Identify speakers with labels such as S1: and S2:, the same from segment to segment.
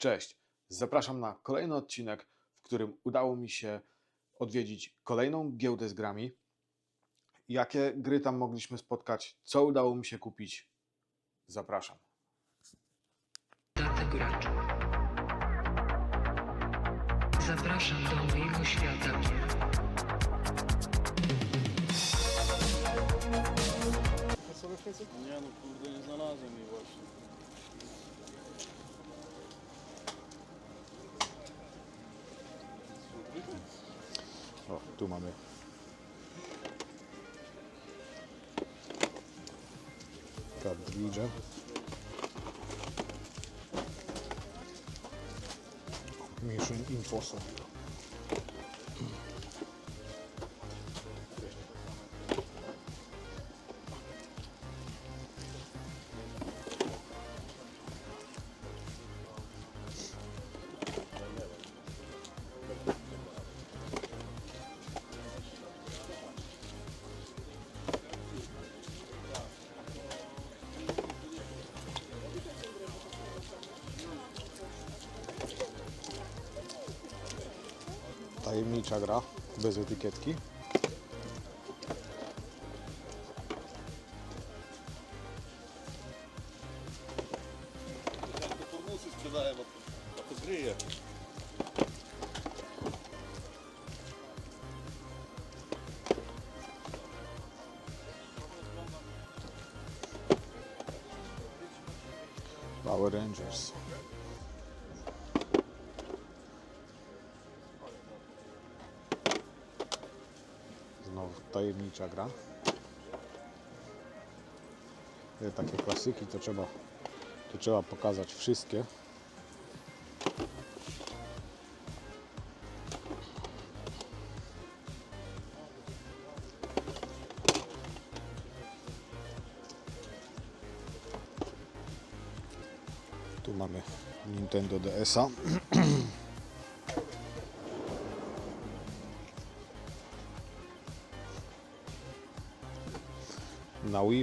S1: Cześć, zapraszam na kolejny odcinek, w którym udało mi się odwiedzić kolejną giełdę z grami. Jakie gry tam mogliśmy spotkać, co udało mi się kupić, zapraszam.
S2: Datę gracza. Zapraszam do mojego świata.
S3: Nie no kurde, nie znalazłem jej właśnie.
S1: Tu mamy. Kadridże. Mission Impossible. Tajemnicza gra, bez etykietki.
S3: Турбуси співаємо, а.
S1: Power Rangers. Tajemnicza gra. Te Takie klasyki to trzeba, to trzeba pokazać wszystkie. Tu mamy Nintendo DS-a.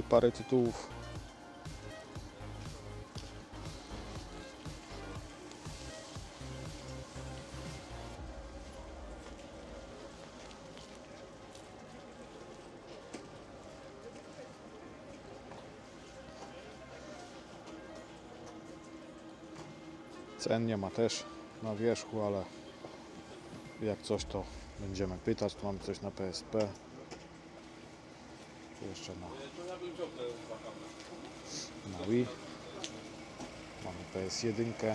S1: Parę tytułów. Cen nie ma też na wierzchu, ale jak coś to będziemy pytać. Tu mamy coś na PSP. Jeszcze na, Wii. Mamy PS1.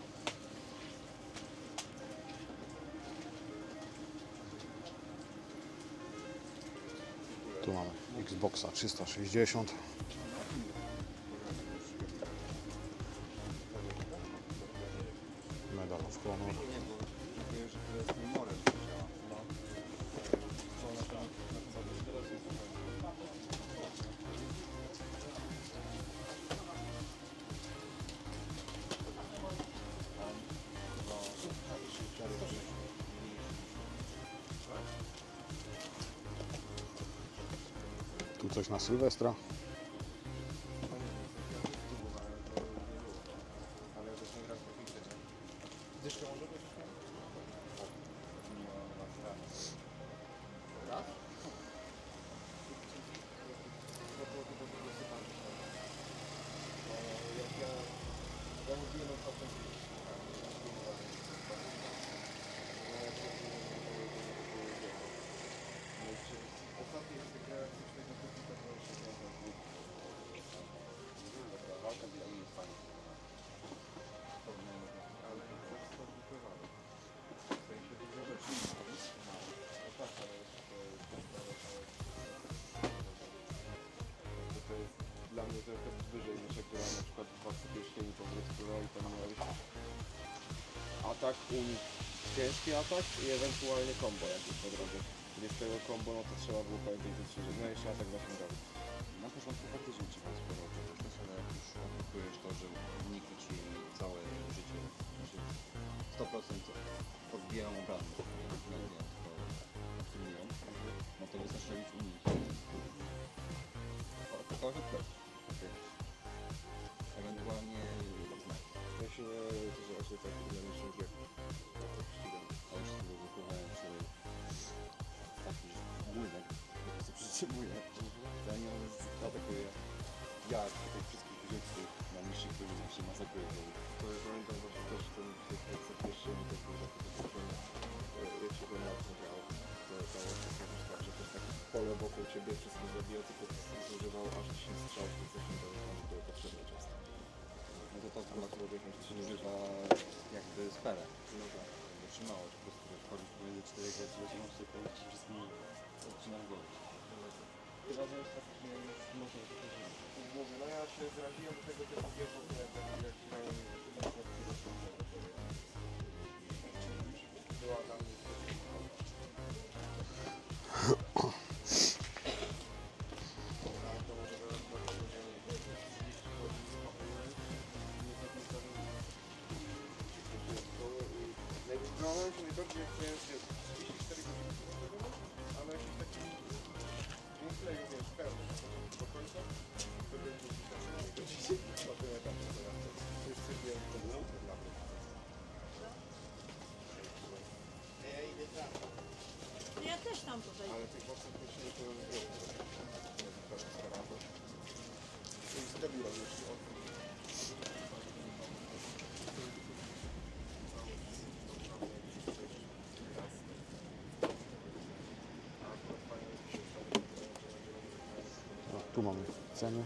S1: Tu mamy Xboxa 360. Medal of Honor. Coś na Sylwestra.
S4: I tam miałeś atak, unik, ciężki atak i ewentualnie combo jakieś po drodze. Bez tego combo, no to trzeba było pamiętać, że no jeszcze atak właśnie robić.
S5: Na początku faktycznie trzeba sporo czegoś też, ale jak już odblokujesz to, że uniki ci całe życie, znaczy 100% podbijają obrony, nie tylko obsługują, no to wystarczy robić uniki. O, to
S4: się nie, że aż tak dynamicznie jak
S5: A już sobie wypływałem wczoraj taki błynek, który się przytrzymuje. Zanim on atakuje, ja tych wszystkich żywców na niższych poziomach się masakruję.
S4: To ja pamiętam właśnie też ten tej walce pierścieni, to był taki doświadczenie, e, jak się to na tym działo. To to właśnie jakoś tak, że to jest takie pole wokół ciebie, wszystko zabija, tylko zużywało aż 10 strzał, więc coś mi to tam było potrzebne często.
S5: No to to po prostu się używa jakby sperę.
S4: No tak.
S5: Wytrzymałość, po prostu jak wchodzisz pomiędzy cztery graczy, to się masz tylko wszystkim odcinasz głowę.
S4: Chyba, że jest faktycznie mocno
S6: no ja się zraziłem do tego typu gier w tak jak grałem na Była dla mnie Jak miałem się 34 godziny zrobione, ale jakiś taki gameplayu, wiesz, pełny, do końca. Wtedy zaczynam i to na tym etapie teraz. To jest cyrkiem ten super dla mnie.
S7: Ja też tam tutaj.
S6: Ale tych mocnych myśli to nie było. Też staram się. To jest jeszcze od
S1: Tu mamy ceny.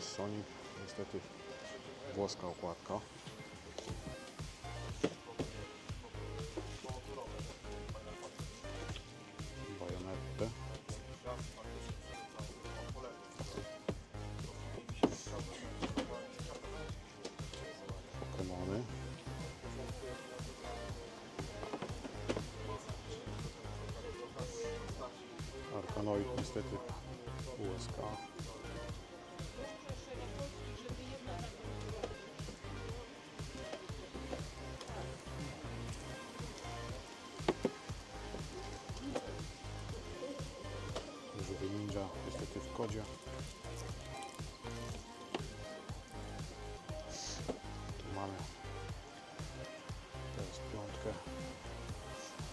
S1: Sony, niestety włoska okładka. Niestety USK. Żółwy ninja niestety w kodzie. Tu mamy teraz piątkę.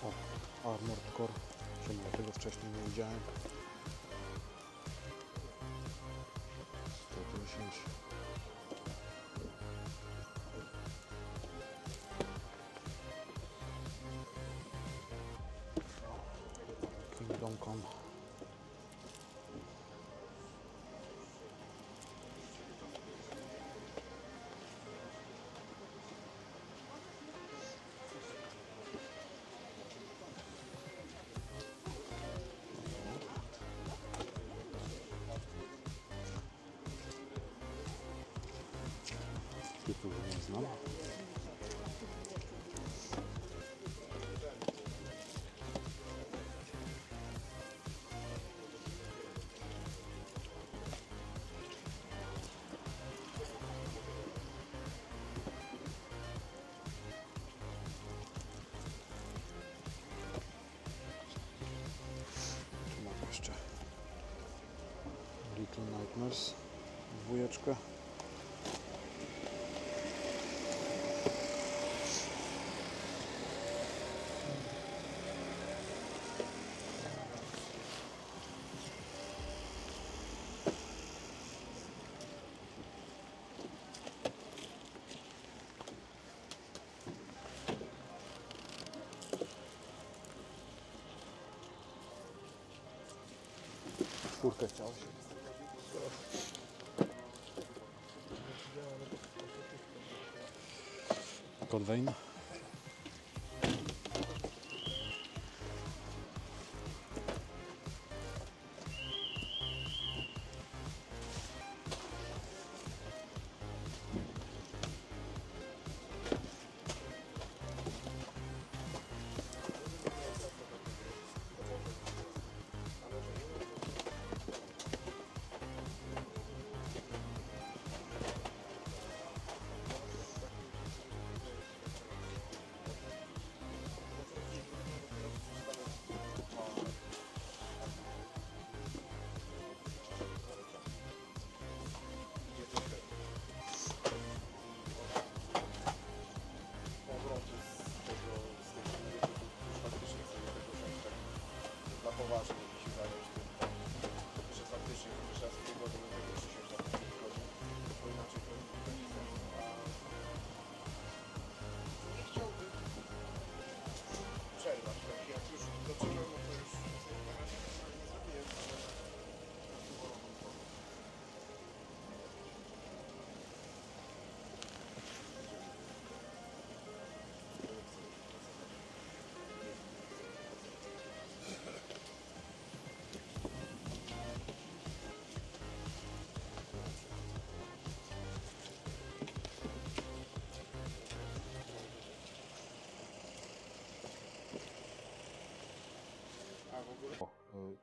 S1: O, Armored Core. Czemu ja tego wcześniej nie widziałem? んだ結構ね、なん Little Nightmares,
S6: двоєчка. Шкурка чалщик.
S1: wijn.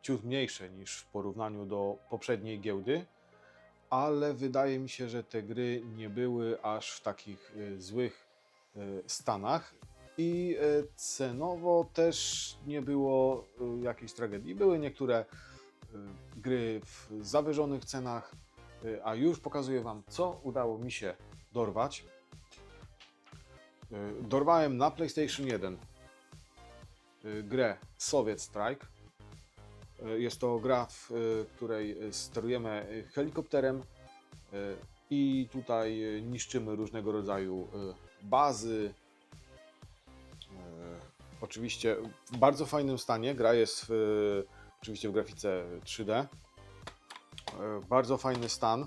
S1: Ciut mniejsze niż w porównaniu do poprzedniej giełdy, ale wydaje mi się, że te gry nie były aż w takich y, złych y, stanach i y, cenowo też nie było y, jakiejś tragedii. Były niektóre y, gry w zawyżonych cenach, y, a już pokazuję Wam, co udało mi się dorwać. Y, Dorwałem na PlayStation 1 y, grę Soviet Strike. Y, Jest to gra, w y, której y, sterujemy helikopterem i tutaj niszczymy różnego rodzaju bazy. Oczywiście w bardzo fajnym stanie. Gra jest w, oczywiście w grafice 3D. Y, Bardzo fajny stan.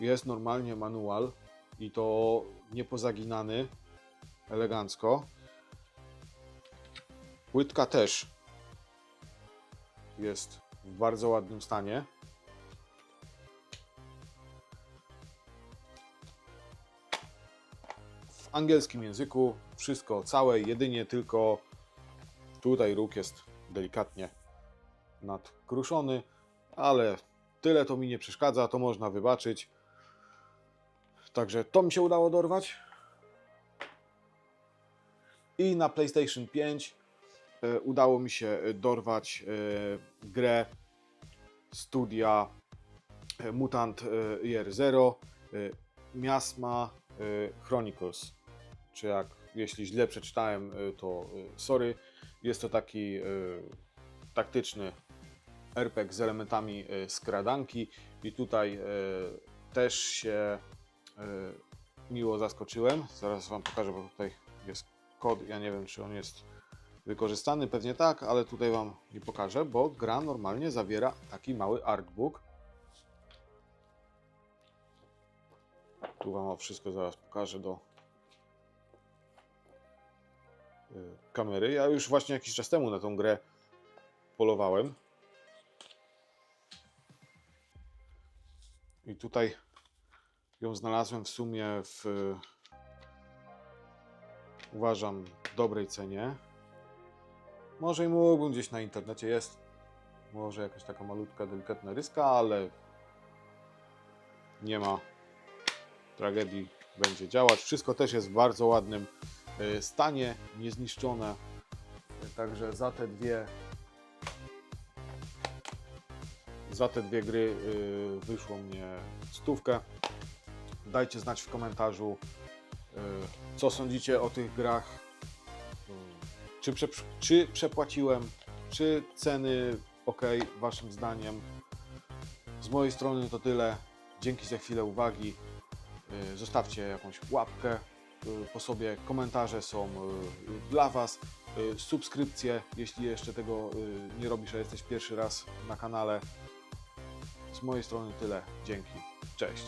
S1: Jest normalnie manual i to niepozaginany, elegancko. Płytka też jest w bardzo ładnym stanie. W angielskim języku wszystko całe, jedynie tylko tutaj róg jest delikatnie nadkruszony, ale tyle to mi nie przeszkadza, to można wybaczyć. Także to mi się udało dorwać. I na PlayStation 5 e, udało mi się e, dorwać e, grę studia e, Mutant e, Year Zero e, Miasma e, Chronicles. Czy jak, jeśli źle przeczytałem, e, to e, sorry. Jest to taki e, taktyczny RPG z elementami e, skradanki i tutaj e, też się e, miło zaskoczyłem. Zaraz Wam pokażę, bo tutaj jest kod. Ja nie wiem, czy on jest wykorzystany, pewnie tak, ale tutaj Wam nie pokażę, bo gra normalnie zawiera taki mały artbook. Tu Wam wszystko zaraz pokażę do y, kamery. Ja już właśnie jakiś czas temu na tą grę polowałem. I tutaj ją znalazłem w sumie w uważam dobrej cenie. Może i mógłbym gdzieś na internecie jest. Może jakaś taka malutka, delikatna ryska, ale nie ma tragedii, będzie działać. Wszystko też jest w bardzo ładnym e, stanie, niezniszczone. Także za te dwie za te dwie gry y, wyszło mnie stówkę. Dajcie znać w komentarzu, y, co sądzicie o tych grach. Czy, prze, czy przepłaciłem, czy ceny ok, waszym zdaniem. Z mojej strony to tyle. Dzięki za chwilę uwagi. Y, Zostawcie jakąś łapkę y, po sobie. Komentarze są y, dla Was. subskrypcję, jeśli jeszcze tego nie robisz, a jesteś pierwszy raz na kanale. Z mojej strony tyle. Dzięki. Cześć.